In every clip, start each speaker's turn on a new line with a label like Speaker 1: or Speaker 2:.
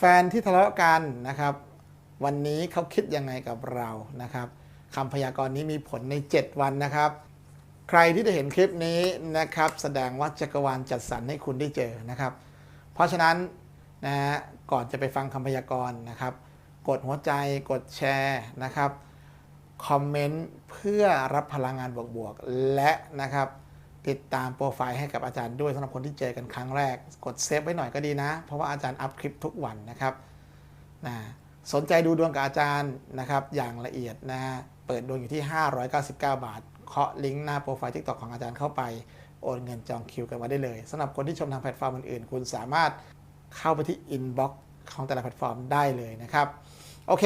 Speaker 1: แฟนที่ทะเลาะกันนะครับ วันนี้เขาคิดยังไงกับเรานะครับคำพยากรณ์นี้มีผลใน 7 วันนะครับ ใครที่ได้เห็นคลิปนี้นะครับ แสดงว่าจักรวาลจัดสรรให้คุณได้เจอนะครับ เพราะฉะนั้นนะฮะก่อนจะไปฟังคำพยากรณ์นะครับ กดหัวใจกดแชร์นะครับคอมเมนต์เพื่อรับพลังงานบวกๆและนะครับ ติดตามโปรไฟล์ให้กับอาจารย์ด้วยสำหรับคนที่เจอกันครั้งแรก กดเซฟไว้หน่อยก็ดีนะ เพราะว่าอาจารย์อัพคลิปทุกวันนะครับนะสนใจดูดวงกับอาจารย์นะครับ อย่างละเอียดนะเปิดดวงอยู่ที่ 599 บาท เคาะลิงก์หน้าโปรไฟล์ทิกตอกของอาจารย์เข้าไป โอนเงินจองคิวกันมาได้เลยสำหรับคนที่ชมทางแพลตฟอร์มอื่นๆ คุณสามารถเข้าไปที่อินบ็อกซ์ของแต่ละแพลตฟอร์มได้เลยนะครับ โอเค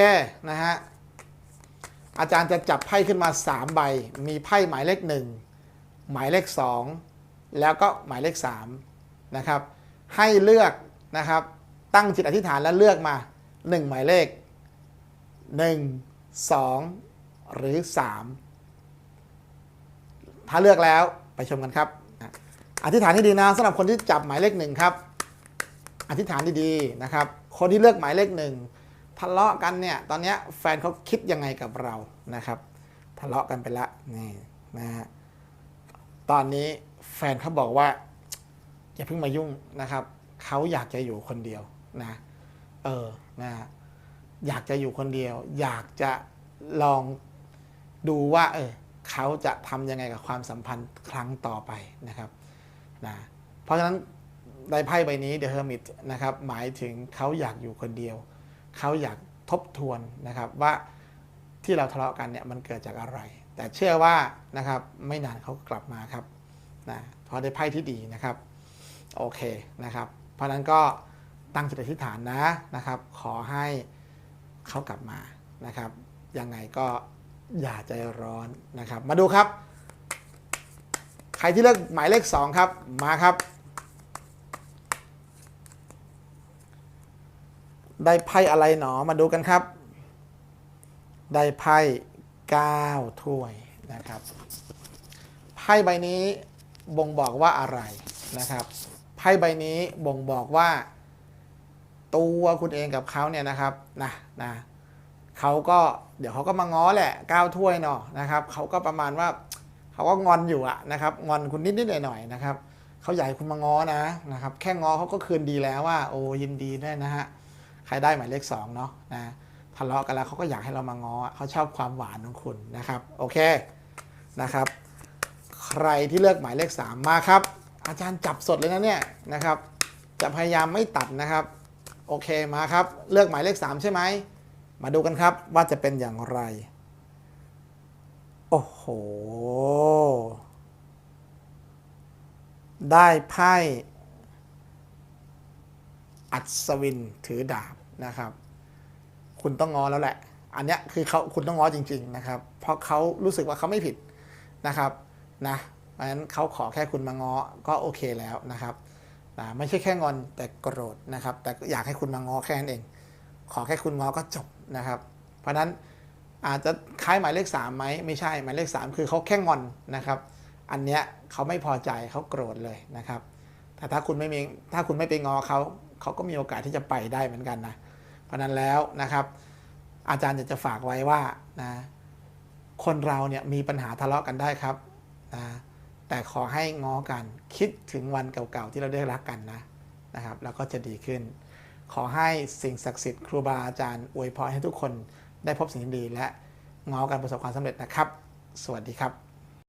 Speaker 1: นะฮะอาจารย์จะจับไพ่ขึ้นมา 3 ใบ มีไพ่หมายเลข1 หมายเลข 2 แล้วก็หมายเลข3นะครับให้เลือกนะครับตั้งจิตอธิษฐานแล้วเลือกมา 1 หมายเลข 1 2 หรือ 3 ถ้าเลือกแล้วไปชมกันครับ อธิษฐานให้ดีนะสำหรับคนที่จับหมายเลขหนึ่งครับอธิษฐานดีๆนะครับ คนที่เลือกหมายเลขหนึ่งทะเลาะกันเนี่ยตอนนี้แฟนเขาคิดยังไงกับเรานะครับ ทะเลาะกันไปละนี่นะฮะ ตอนนี้แฟนเขาบอกว่า อย่าเพิ่งมายุ่งนะครับ เขาอยากจะอยู่คนเดียวนะ เออนะอยากจะอยู่คนเดียว อยากจะลองดูว่า เออเขาจะทำยังไงกับความสัมพันธ์ครั้งต่อไปนะครับนะเพราะฉะนั้นได้ไพ่ใบนี้ The Hermit นะครับหมายถึงเขาอยากอยู่คนเดียว เขาอยากทบทวนนะครับว่าที่เราทะเลาะกันเนี่ยมันเกิดจากอะไร แต่เชื่อว่านะครับไม่นานเขากลับมาครับนะพราะได้ไพ่ที่ดีนะครับ โอเคนะครับ เพราะฉะนั้นก็ตั้งจิตอธิษฐานนะนะครับ ขอให้เขากลับมานะครับ ยังไงก็อย่าใจร้อนนะครับ มาดูครับ ใครที่เลือกหมายเลข 2 ครับ มาครับ ได้ไพ่อะไรหนอ มาดูกันครับ ได้ไพ่ 9 ถ้วยนะครับไพ่ใบนี้บ่งบอกว่าอะไรนะครับไพ่ใบนี้บ่งบอกว่า ตัวคุณเองกับเขาเนี่ยนะครับนะนะเขาก็เดี๋ยวเขาก็มาง้อแหละก้าถ้วยเนาะนะครับเขาก็ประมาณว่าเขาก็งอนอยู่อะนะครับงอนคุณนิดๆหน่อยๆนะครับเขาอยากให้คุณมาง้อนะนะครับแค่ง้อเขาก็คืนดีแล้วว่า โอ้ยินดีด้วยนะฮะใครได้หมายเลขสองเนาะนะ ทะเลาะกันแล้วเขาก็อยากให้เรามาง้อเขาชอบความหวานของคุณนะครับ โอเคนะครับ ใครที่เลือกหมายเลข 3 มาครับ อาจารย์จับสดเลยนะเนี่ยนะครับ จะพยายามไม่ตัดนะครับ โอเคมาครับ เลือกหมายเลข 3 ใช่ไหม มาดูกันครับว่าจะเป็นอย่างไร โอ้โห ได้ไพ่อัศวินถือดาบนะครับ คุณต้องง้อแล้วแหละ อันเนี้ยคือเขาคุณต้องง้อจริง ๆ นะครับ เพราะเขารู้สึกว่าเขาไม่ผิดนะครับนะเพราะฉะนั้นเขาขอแค่คุณมาง้อก็โอเคแล้วนะครับนะไม่ใช่แค่งอนแต่โกรธนะครับ แต่อยากให้คุณมาง้อแค่นั้นเอง ขอแค่คุณง้อก็จบนะครับ เพราะฉะนั้นอาจจะคล้ายหมายเลข3ไหมไม่ใช่หมายเลข 3 คือเขาแค่งอนนะครับ อันเนี้ยเขาไม่พอใจเขาโกรธเลยนะครับ แต่ถ้าคุณไม่มีถ้าคุณไม่ไปงอเขาเขาก็มีโอกาสที่จะไปได้เหมือนกันนะเราะนั้นแล้วนะครับ อาจารย์จะจะฝากไว้ว่านะคนเราเนี่ยมีปัญหาทะเลาะกันได้ครับนะแต่ขอให้ง้อกันคิดถึงวันเก่าๆที่เราได้รักกันนะนะครับ แล้วก็จะดีขึ้น ขอให้สิ่งศักดิ์สิทธิ์ครูบาอาจารย์อวยพรให้ทุกคนได้พบสิ่งดีและง้อกันประสบความสำเร็จนะครับ สวัสดีครับ